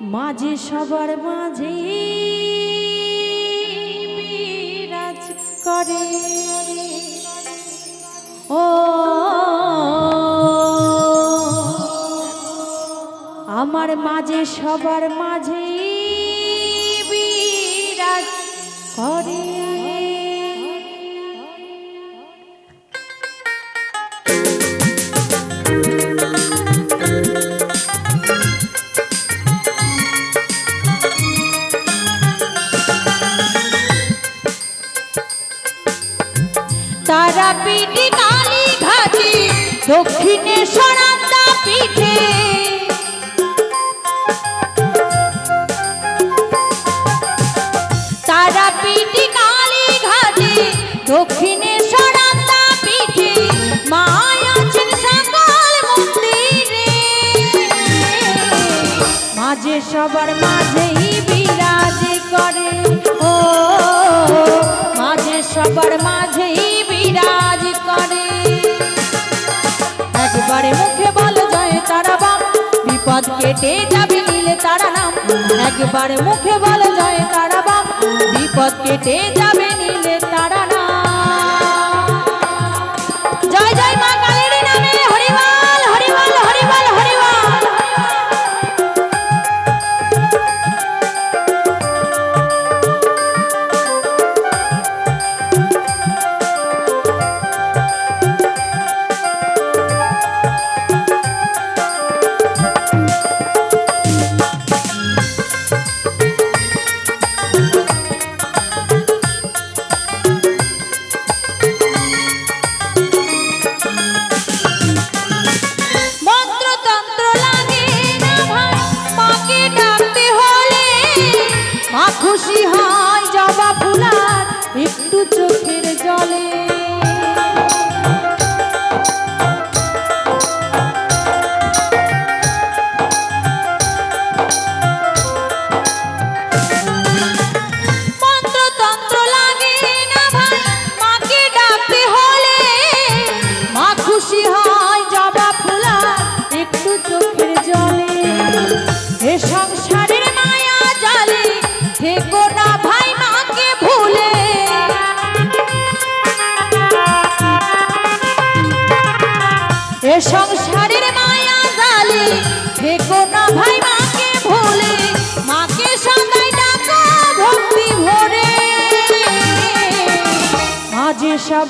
মাঝে সবার মাঝে বিরাজ করে। ও আমার মাঝে সবার মাঝে বিরাজ করে। তারা কালী ঘাটে, দক্ষিণে সরান্তা তারা পিঠে কালী ঘাটে, দক্ষিণে সরান্তা পিঠে। আছেন সকল মন্দিরে। মাঝে সবার মাঝেই বিরাজ করে। ও, মাঝে সবার মাঝেই একবারে মুখে বলে জয় তারা বাম বিপদ কেটে যাবে to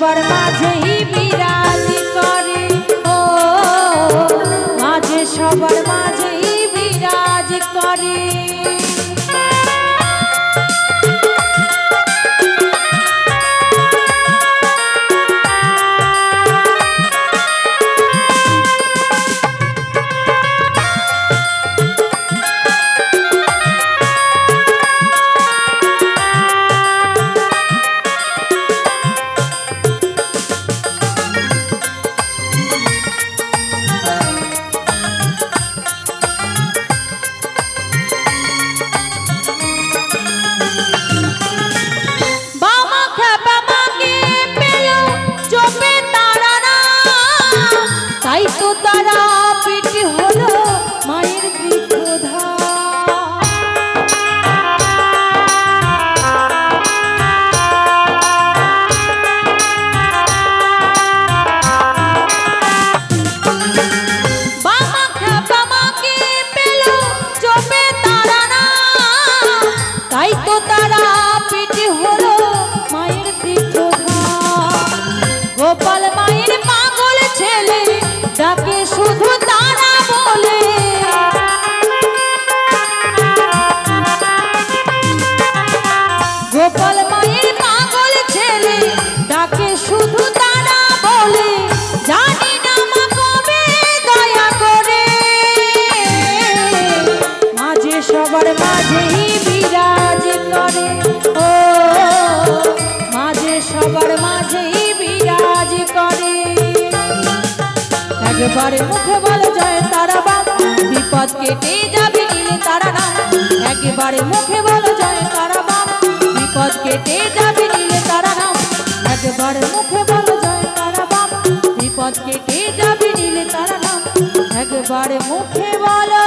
ভরে। মাঝে পিটি হলো মাঝে বিরাজ করে। ও, মাঝে সবার মাঝেই বিরাজ করে। একবারে মুখে বলে জয় তারা বাপ বিপদ কেটে যাবে নীলে তারা নাম একবারে মুখে বলে জয় তারা বাপ বিপদ কেটে যাবে নীলে তারা নাম একবারে মুখে বলে জয় তারা বাপ বিপদ কেটে যাবে নীলে তারা নাম একবারে মুখে বলে